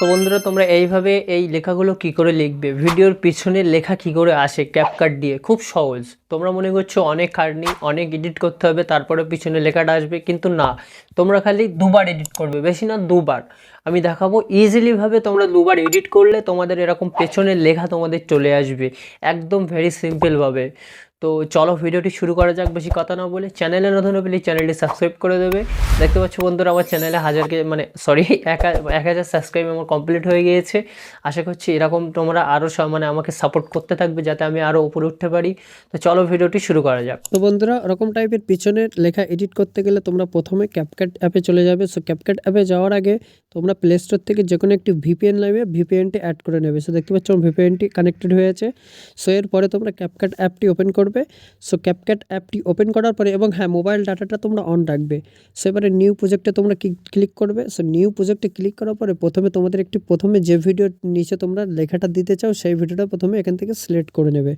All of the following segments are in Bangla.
তো বন্ধুরা, তোমরা এইভাবে এই লেখাগুলো কি করে লিখবে? ভিডিওর পিছনে লেখা কি করে আসে ক্যাপকাট দিয়ে? খুব সহজ। তোমরা মনে করছ অনেক খাটনি অনেক এডিট করতে হবে, তারপরে পিছনে লেখাটা আসবে, কিন্তু না। তোমরা খালি দুবার এডিট করবে, বেশি না, দুবার। আমি দেখাবো ইজিলিভাবে তোমরা দুবার এডিট করলে তোমাদের এরকম পেছনের লেখা তোমাদের চলে আসবে, একদম ভেরি সিম্পলভাবে তো চলো ভিডিওটি শুরু করা যাক, বেশি কথা না বলে। চ্যানেলে নতুন প্লিজ চ্যানেলটি সাবস্ক্রাইব করে দেবে। দেখতে পাচ্ছ বন্ধুরা, আমার চ্যানেলে হাজারকে মানে সরি এক হাজার সাবস্ক্রাইব আমার কমপ্লিট হয়ে গিয়েছে। আশা করছি এরকম তোমরা আরও মানে আমাকে সাপোর্ট করতে থাকবে যাতে আমি আরও উপরে উঠতে পারি। তো চলো ভিডিওটি শুরু করা যাক। তো বন্ধুরা, ওরকম টাইপের পিছনের লেখা এডিট করতে গেলে তোমরা প্রথমে ক্যাপকাট অ্যাপে চলে যাবে। সো ক্যাপকাট অ্যাপে যাওয়ার আগে তোমরা প্লে স্টোর থেকে যে কোনো একটি ভিপিএন নেবে ভিপিএনটি অ্যাড করে নেবে। সো দেখতে পাচ্ছ আমার ভিপিএনটি কানেক্টেড হয়ে আছে সো এরপরে তোমরা ক্যাপকাট অ্যাপটি ওপেন করবে। সো ক্যাপকাট অ্যাপটি ওপেন করার পরে এবং হ্যাঁ মোবাইল ডাটাটা তোমরা অন রাখবে। সো এবারে নিউ প্রজেক্টে তোমরা ক্লিক করবে? সো নিউ প্রজেক্টে ক্লিক করার পরে প্রথমে তোমাদের একটি প্রথমে যে ভিডিও নিচে তোমরা লেখাটা দিতে চাও সেই ভিডিওটা প্রথমে এখান থেকে সিলেক্ট করে নেবে।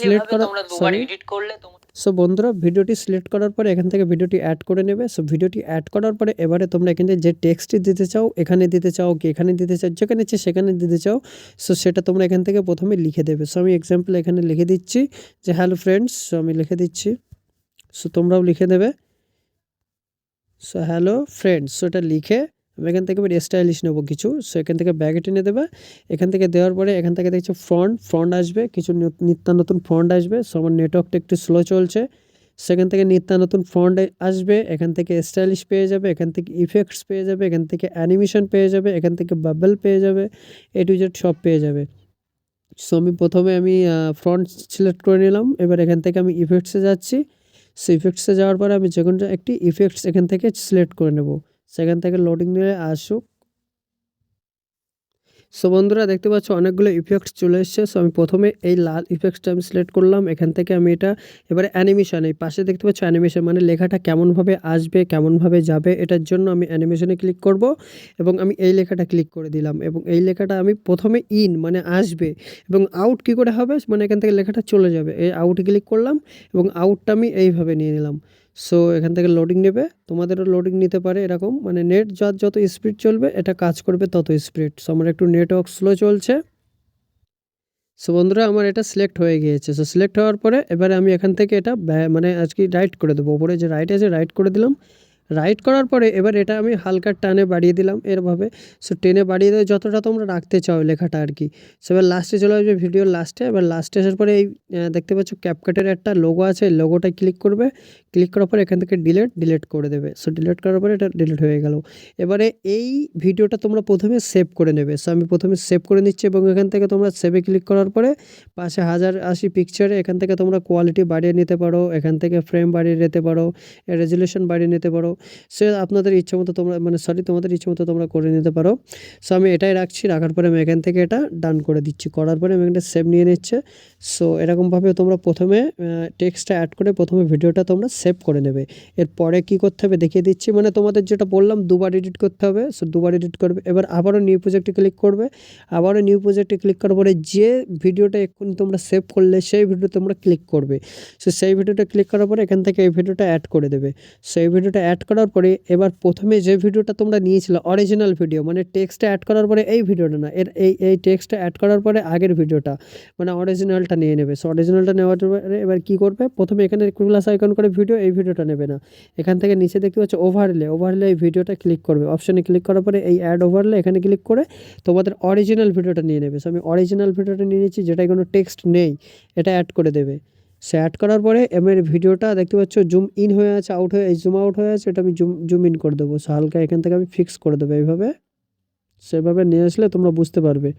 select করো- দুবার এডিট করলে সো বন্ধুরা, ভিডিওটি সিলেক্ট করার পরে এখান থেকে ভিডিওটি অ্যাড করে নেবে। সো ভিডিওটি অ্যাড করার পরে এবারে তোমরা এখানে যে টেক্সটটি দিতে চাও, এখানে দিতে চাও কি এখানে দিতে চাও, যেখানে ইচ্ছে সেখানে দিতে চাও সো সেটা তোমরা এখান থেকে প্রথমে লিখে দেবে। সো আমি এক্সাম্পল এখানে লিখে দিচ্ছি যে হ্যালো ফ্রেন্ডস সো আমি লিখে দিচ্ছি। সো তোমরাও লিখে দেবে। সো হ্যালো ফ্রেন্ডস সো এটা লিখে আমি এখান থেকে এবার স্টাইলিশ নেব কিছু সো এখান থেকে ব্যাগে টেনে দেবে এখান থেকে দেওয়ার পরে এখান থেকে দেখছ ফ্রন্ট ফ্রন্ট আসবে কিছু নিত- নিত্য নতুন ফ্রন্ট আসবে সো আমার নেটওয়ার্কটা একটু স্লো চলছে সেখান থেকে নিত্য নতুন ফ্রন্ট আসবে এখান থেকে স্টাইলিশ পেয়ে যাবে এখান থেকে ইফেক্টস পেয়ে যাবে এখান থেকে অ্যানিমেশন পেয়ে যাবে এখান থেকে বাবল পেয়ে যাবে এ টু জেড সব পেয়ে যাবে সো আমি প্রথমে আমি ফ্রন্ট সিলেক্ট করে নিলাম এবার এখান থেকে আমি ইফেক্টসে যাচ্ছি সো ইফেক্টসে যাওয়ার পরে আমি যে কোনো একটি ইফেক্টস এখান থেকে সিলেক্ট করে নেব সেখান থেকে লোডিং নিয়ে আসুক। সো বন্ধুরা, দেখতে পাচ্ছ অনেকগুলো ইফেক্টস চলে এসছে। সো আমি প্রথমে এই লাল ইফেক্টসটা আমি সিলেক্ট করলাম। এখান থেকে আমি এটা, এবারে অ্যানিমেশন এই পাশে দেখতে পাচ্ছ অ্যানিমেশন মানে লেখাটা কেমনভাবে আসবে, কেমনভাবে যাবে, এটার জন্য আমি অ্যানিমেশনে ক্লিক করব এবং আমি এই লেখাটা ক্লিক করে দিলাম এবং এই লেখাটা আমি প্রথমে ইন মানে আসবে এবং আউট কী করে হবে? মানে এখান থেকে লেখাটা চলে যাবে। এই আউট ক্লিক করলাম এবং আউটটা আমি এইভাবে নিয়ে নিলাম। সো এখান থেকে লোডিং নেবে। তোমাদেরও লোডিং নিতে পারে এরকম। মানে নেট যার যত স্পিড চলবে, এটা কাজ করবে তত স্পিড সো আমার একটু নেটওয়ার্ক স্লো চলছে। সো বন্ধুরা, আমার এটা সিলেক্ট হয়ে গিয়েছে। সো সিলেক্ট হওয়ার পরে এবারে আমি এখান থেকে এটা মানে আজকে রাইট করে দেবো। ওপরে যে রাইট আছে রাইট করে দিলাম। রাইট করার পরে এবার এটা আমি হালকা টানে বাড়িয়ে দিলাম এরভাবে। সো টেনে বাড়িয়ে দেবে যতটা তোমরা রাখতে চাও লেখাটা আর কি। সো এবার লাস্টে চলে আসবে ভিডিওর লাস্টে এবার লাস্টে আসার পরে এই দেখতে পাচ্ছ ক্যাপকাটের একটা লোগো আছে। লোগোটায় ক্লিক করবে। ক্লিক করার পরে এখান থেকে ডিলেট ডিলেট করে দেবে। সো ডিলেট করার পরে এটা ডিলেট হয়ে গেল। এবারে এই ভিডিওটা তোমরা প্রথমে সেভ করে নেবে। সো আমি প্রথমে সেভ করে নিচ্ছি এবং এখান থেকে তোমরা সেভে ক্লিক করার পরে পাশে হাজার আশি পিকচারে এখান থেকে তোমরা কোয়ালিটি বাড়িয়ে নিতে পারো। এখান থেকে ফ্রেম বাড়িয়ে নিতে পারো। রেজুলেশন বাড়িয়ে নিতে পারো। সে আপনাদের ইচ্ছে মতো তোমরা মানে সরি তোমাদের ইচ্ছে মতো তোমরা করে নিতে পারো। সো আমি এটাই রাখছি, রাখার পরে আমি এখান থেকে এটা ডান করে দিচ্ছি। করার পরে আমি এখানে সেভ নিয়ে নিচ্ছে। সো এরকমভাবে তোমরা প্রথমে টেক্সটটা অ্যাড করে প্রথমে ভিডিওটা তোমরা সেভ করে নেবে। এরপরে কি করতে হবে দেখিয়ে দিচ্ছি। মানে তোমাদের যেটা বললাম, দুবার এডিট করতে হবে। সো দুবার এডিট করবে। এবার আবারও নিউ প্রজেক্টে ক্লিক করবে। আবারও নিউ প্রজেক্টে ক্লিক করার পরে যে ভিডিওটা এক্ষুনি তোমরা সেভ করলে, সেই ভিডিও তোমরা ক্লিক করবে। সো সেই ভিডিওটা ক্লিক করার পরে এখান থেকে এই ভিডিওটা অ্যাড করে দেবে। সো এই ভিডিওটা অ্যাড করার পরে এবার প্রথমে যে ভিডিওটা তোমরা নিয়েছিলে অরিজিনাল ভিডিও মানে টেক্সটটা অ্যাড করার পরে এই ভিডিওটা না, এর এই এই টেক্সটটা অ্যাড করার পরে আগের ভিডিওটা মানে অরিজিনালটা নিয়ে নেবে। সো অরিজিনালটা নেওয়ার পরে এবার কী করবে? প্রথমে এখানে প্লাস আইকন করে ভিডিও এই ভিডিওটা নেবে না। এখান থেকে নিচে দেখতে পাচ্ছ ওভারলে ওভারলে এই ভিডিওটা ক্লিক করবে। অপশানে ক্লিক করার পরে এই অ্যাড ওভারলে এখানে ক্লিক করে তোমাদের অরিজিনাল ভিডিওটা নিয়ে নেবে। সো আমি অরিজিনাল ভিডিওটা নিয়ে নিচ্ছি যেটায় কোনো টেক্সট নেই, এটা অ্যাড করে দেবে। সে অ্যাড করার পরে এবার ভিডিওটা দেখতে পাচ্ছ জুম ইন হয়ে আছে আউট হয়ে জুম আউট হয়ে আছে, এটা আমি জুম জুম ইন করে দেবো। সো হালকা এখান থেকে আমি ফিক্স করে দেবো এইভাবে। সেভাবে নিয়ে আসলে তোমরা বুঝতে পারবে।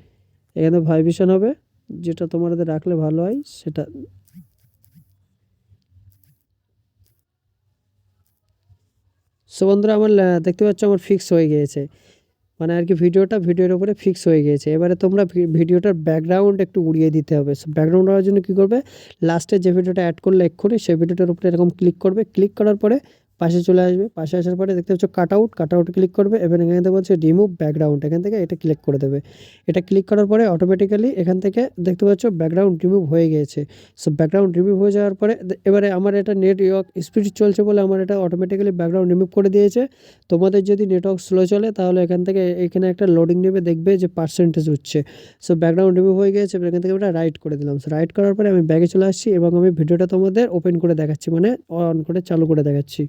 এখানে ভাইব্রেশন হবে, যেটা তোমাদের রাখলে ভালো হয়, সেটা সো বন্ধুরা, আমার দেখতে পাচ্ছ, আমার ফিক্স হয়ে গিয়েছে। মানে আর কি ভিডিওটা ভিডিওর উপরে ফিক্স হয়ে গিয়েছে। এবারে তোমরা ভিডিওটার ব্যাকগ্রাউন্ড একটু উড়িয়ে দিতে হবে। ব্যাকগ্রাউন্ড হওয়ার জন্য কী করবে? লাস্টে যে ভিডিওটা অ্যাড করলে এক্ষুনি, সেই ভিডিওটার উপরে এরকম ক্লিক করবে। ক্লিক করার পরে পাশে চলে আসবে। পাশে আসার পরে দেখতে পাচ্ছ cut out cut out click করবে এবার এখানে থেকে বলছে রিমুভ ব্যাকগ্রাউন্ড এখান থেকে এটা ক্লিক করে দেবে। এটা ক্লিক করার পরে অটোমেটিক্যালি এখান থেকে দেখতে পাচ্ছ ব্যাকগ্রাউন্ড রিমুভ হয়ে গিয়েছে। সো ব্যাকগ্রাউন্ড রিমুভ হয়ে যাওয়ার পরে এবারে আমার এটা নেট স্পিড চলছে বলে আমার এটা অটোমেটিক্যালি ব্যাকগ্রাউন্ড রিমুভ করে দিয়েছে। তোমাদের যদি নেটওয়ার্ক স্লো চলে, তাহলে এখান থেকে এখানে একটা লোডিং নেবে, দেখবে যে পার্সেন্টেজ হচ্ছে সো ব্যাকগ্রাউন্ড রিমুভ হয়ে গিয়েছে, এবার এখান থেকে আমরা রাইট করে দিলাম। সো রাইট করার পরে আমি ব্যাগে চলে আসছি এবং আমি ভিডিওটা তোমাদের ওপেন করে দেখাচ্ছি মানে অন করে চালু করে দেখাচ্ছি।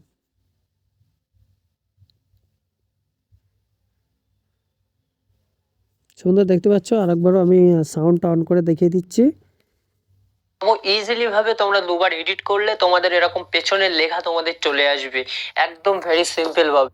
সুন্দর দেখতে পাচ্ছ, আরেকবারও আমি সাউন্ডটা অন করে দেখিয়ে দিচ্ছি। ইজিলি ভাবে তোমরা দুবার এডিট করলে তোমাদের এরকম পেছনের লেখা তোমাদের চলে আসবে। একদম ভেরি সিম্পল ভাবে।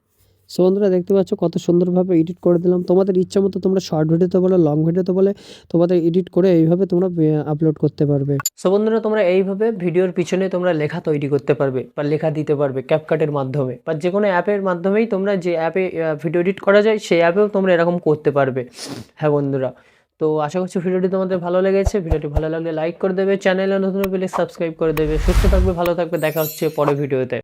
সো বন্ধুরা দেখতে পাচ্ছ কত সুন্দরভাবে এডিট করে দিলাম। তোমাদের ইচ্ছা মতো তোমরা শর্ট ভিডিওতে বলে লং ভিডিওতে বলে তোমাদের এডিট করে এইভাবে তোমরা আপলোড করতে পারবে। সো বন্ধুরা তোমরা এইভাবে ভিডিওর পিছনে তোমরা লেখা তৈরি করতে পারবে বা লেখা দিতে পারবে ক্যাপকাটের মাধ্যমে বা যে কোনো অ্যাপের মাধ্যমেই তোমরা যে অ্যাপে ভিডিও এডিট করা যায় সেই অ্যাপেও তোমরা এরকম করতে পারবে। হ্যাঁ বন্ধুরা, তো আশা করছি ভিডিওটি তোমাদের ভালো লেগেছে। ভিডিওটি ভালো লাগলে লাইক করে দেবে চ্যানেলে নতুন পেলে সাবস্ক্রাইব করে দেবে। সুস্থ থাকবে, ভালো থাকবে। দেখা হচ্ছে পরে ভিডিওতে